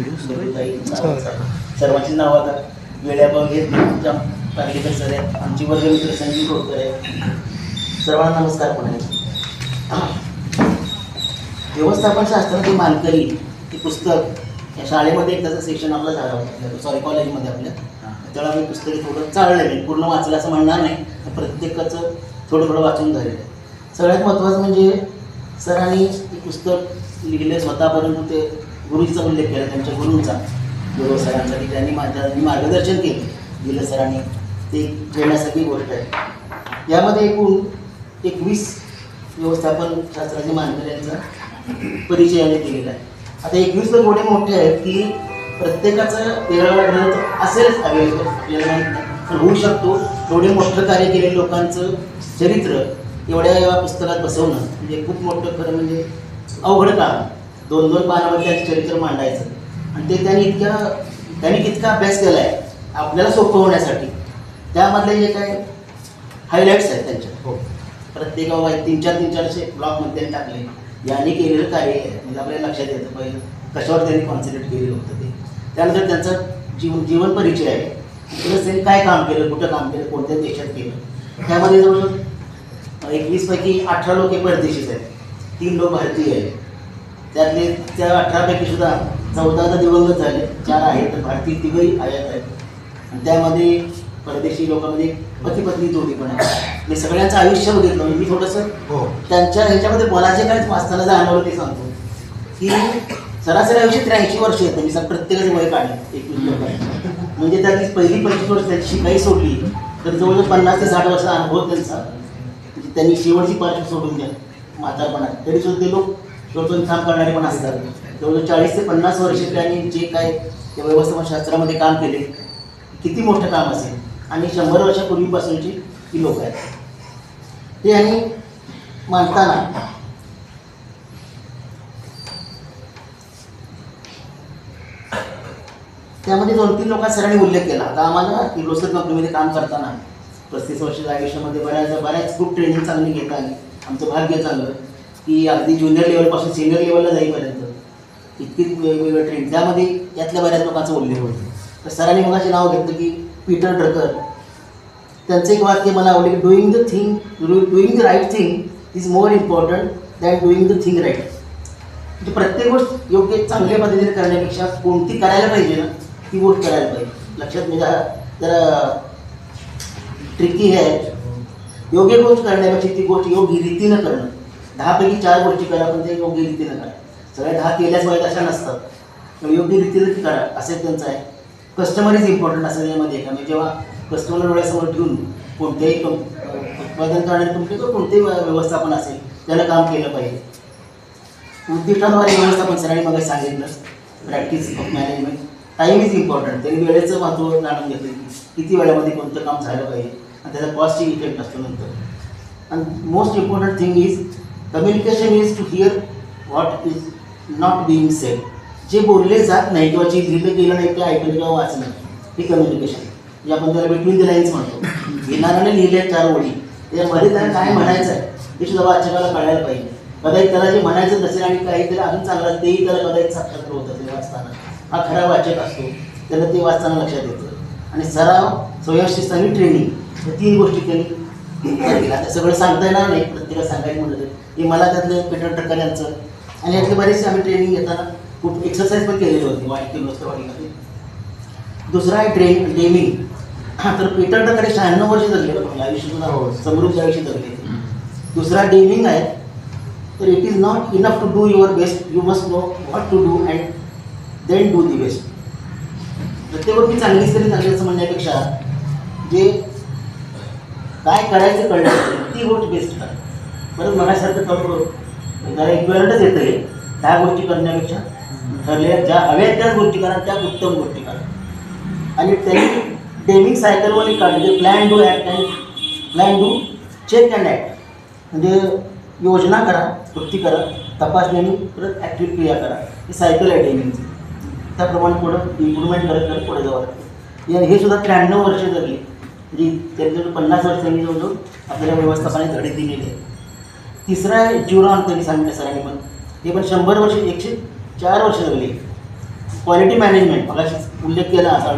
बंधुताई, सर्वांची नाव आता वेळाभाव घेत नाही. सर आहेत आमची वर्गमित्र संजीव कोळकर आहे सर्वांना नमस्कार पण व्यवस्थापन शास्त्राची मानकरी हे पुस्तक या शाळेमध्ये एक त्याचं सेक्शन आपला झालं होता. म्हणजे सॉरी कॉलेजमध्ये आपल्या. त्याला मी पुस्तके थोडं चाललं नाही पूर्ण वाचलं असं म्हणणार नाही प्रत्येकाचं थोडं थोडं वाचून झालेलं आहे सगळ्यात महत्त्वाचं म्हणजे सरांनी ते पुस्तक लिहिले स्वतःपर्यंत ते गुरुजीचा उल्लेख केला त्यांच्या गुरूंचा. गुरु सरांचा की त्यांनी माझ्या मार्गदर्शन केलं. दिलं सरांनी. ते घेण्यासारखी गोष्ट आहे. यामध्ये एकूण एकवीस व्यवस्थापन शास्त्राचे मानकऱ्यांचा परिचय याने केलेला आहे. आता एकवीस तर एवढे मोठे आहेत की प्रत्येकाचं वेगळा ग्रंथ असेलच अवेलेबल आपल्याला माहीत नाही. पण होऊ शकतो. एवढे मोठं कार्य केलेलं लोकांचं चरित्र एवढ्या या पुस्तकात बसवणं म्हणजे खूप मोठं खरं म्हणजे अवघड काम दोन दोन पानावर त्यांचं चरित्र मांडायचं. आणि ते त्यांनी इतक्या त्यांनी कितका अभ्यास केला आहे आपल्याला सोपं होण्यासाठी. त्यामधले जे काय हायलाईट्स आहेत त्यांच्या. हो. प्रत्येक तीन चार तीन चार असे ब्लॉकमध्ये त्यांनी टाकले. यांनी केलेलं कार्य आहे म्हणजे आपल्याला लक्षात येतं. पहिलं कशावर त्यांनी कॉन्सन्ट्रेट केलेलं होतं ते. त्यानंतर त्यांचा जीवन जीवन परिचय आहे. त्यांनी काय काम केलं कुठं काम केलं कोणत्या देशात केलं. त्यामध्ये जवळ एकवीसपैकी अठरा लोक हे परदेशीच आहेत. तीन लोक भारतीय आहेत. त्यातले त्या अठरापैकी सुद्धा चौदा तर दिवंगत झाले. चार आहेत तर भारतीय तिघही आयात आहेत. आणि त्यामध्ये परदेशी लोकांमध्ये पती पत्नी जोडी पण आहे मी सगळ्यांचं आयुष्य बघितलं म्हणजे मी थोडंसं हो. त्यांच्या ह्याच्यामध्ये जे काय वाचताना जाणवलं ते सांगतो. की सरासरी आयुष्य त्र्याऐंशी वर्ष येतं मी प्रत्येकाचं वय काढलं एकवीस लोकांचं म्हणजे त्यातली पहिली पंचवीस वर्ष त्यांची शिकाई सोडली तर जवळजवळ पन्नास ते साठ वर्षाचा अनुभव त्यांचा. म्हणजे त्यांनी शेवटची पार्टी सोडून द्या म्हातारपणात. तरी सुद्धा ते लोक शेवटून काम करणारे पण असतात. जवळजवळ चाळीस ते पन्नास वर्ष त्यांनी जे काय त्या व्यवस्थापन शास्त्रामध्ये काम केले किती मोठं काम असेल. आणि शंभर वर्षापूर्वीपासूनची ही लोक आहेत. ते आणि मानताना त्यामध्ये दोन तीन लोकांना सरांनी उल्लेख केला. आता आम्हाला किर्लोस्कर कंपनीमध्ये काम करताना पस्तीस वर्षाच्या आयुष्यामध्ये बऱ्याच बऱ्याच खूप ट्रेनिंग चांगली घेता आली. आमचं भाग्य चांगलं. की अगदी ज्युनियर लेवलपासून सिनियर लेवलला जाईपर्यंत इतकी वेगवेगळ्या ट्रेंड त्यामध्ये यातल्या बऱ्याच लोकांचा उल्लेख होतो. तर सरांनी मगाचे नाव घेतलं की पीटर ड्रकर त्यांचं एक वाक्य मला आवडले की doing the thing doing the right thing is more important than doing the thing right म्हणजे प्रत्येक गोष्ट योग्य चांगल्या पद्धतीने करण्यापेक्षा कोणती करायला पाहिजे ना ती गोष्ट करायला पाहिजे. लक्षात म्हणजे जरा जरा ट्रिकी आहे. योग्य गोष्ट करण्यापेक्षा ती गोष्ट योग्य रीतीनं करणं. दहापैकी चार गोष्टी करा पण ते योग्य रीतीनं करा सगळ्या दहा केल्याच पाहिजे अशा नसतात. योग्य रीतीनं ती करा असं त्यांचं आहे. कस्टमर इज इम्पॉर्टंट असं यामध्ये का म्हणजे जेव्हा कस्टमर डोळ्यासमोर ठेवून कोणत्याही कंप- उत्पादन करणारी कंपनी किंवा कोणतेही व्यवस्थापन असेल त्याला काम केलं पाहिजे. उद्दिष्टाद्वारे व्यवस्थापन सरांनी मग सांगितलं. Practice of management time is important त्यांनी वेळेचं महत्त्व जाणून घेतलं. किती वेळामध्ये कोणतं काम झालं पाहिजे. आणि त्याचा कॉस्टची इफेक्ट असतो नंतर. आणि most important thing is communication is to hear what is not being said जे बोलले जात नाही किंवा जे लिहिलं गेलं नाही ते ऐकलं किंवा वाचणं हे कम्युनिकेशन जे आपण त्याला बिटवीन द लाईन्स म्हणतो. घेणाऱ्याने लिहिले चार ओळी. त्याच्यामध्ये त्याला काय म्हणायचं आहे हे सुद्धा वाचकाला कळायला पाहिजे. कदाचित त्याला जे म्हणायचं नसेल आणि काहीतरी अजून चांगलं तेही त्याला कदाचित साक्षात होतं ते वाचताना. हा खरा वाचक असतो. त्याला ते वाचताना लक्षात येतं. आणि सराव स्वयंशिस्त आणि ट्रेनिंग या तीन गोष्टी त्यांनी सगळं सांगता येणार नाही प्रत्येकाला सांगायचं म्हटलं तर. हे मला त्यातलं पेटर टक्कर यांचं आणि यातले बरेचसे आम्ही ट्रेनिंग घेताना खूप एक्सरसाइज पण केलेली होती वाढी किर्लोस्कर वाडीमध्ये दुसरा आहे ट्रेन डेमिंग तर पीटर टक्कर शहाण्णव वर्ष जगले का, आयुष्य सुद्धा हो. समृद्ध आयुष्य जगले दुसरा डेमिंग आहे तर it is not enough to do your best you must know what to do and then do the best प्रत्येक गोष्टी चांगलीच तरी चांगली असं म्हणण्यापेक्षा जे काय करायचं कळलं ती गोष्ट बेस्ट करा परत मनासारखं करू. जरा इक्वेलंटच येतं हे. त्या गोष्टी करण्यापेक्षा. ठरलेल्या ज्या हव्या त्याच गोष्टी करा त्या उत्तम गोष्टी करा. आणि त्यांनी डेमिंग सायकलवर काढली काढले. Plan do act and plan do check and act म्हणजे योजना करा कृती करा तपासणी परत ॲक्टिव्ह क्रिया करा. ही सायकल आहे डेमिंगची त्याप्रमाणे पुढं इम्प्रूव्हमेंट करत करत पुढे जावं लागतं. हे सुद्धा त्र्याण्णव वर्ष जगली. जी त्यांच्याकडे पन्नास वर्षांनी जवळजवळ आपल्याला व्यवस्थापनाने धडे दिलेले आहेत. तिसरा आहे ज्युरॉन त्यांनी सांगितलं सरांनी पण. हे पण शंभर वर्ष एकशे चार वर्ष लागले क्वालिटी मॅनेजमेंट मला उल्लेख केला असा.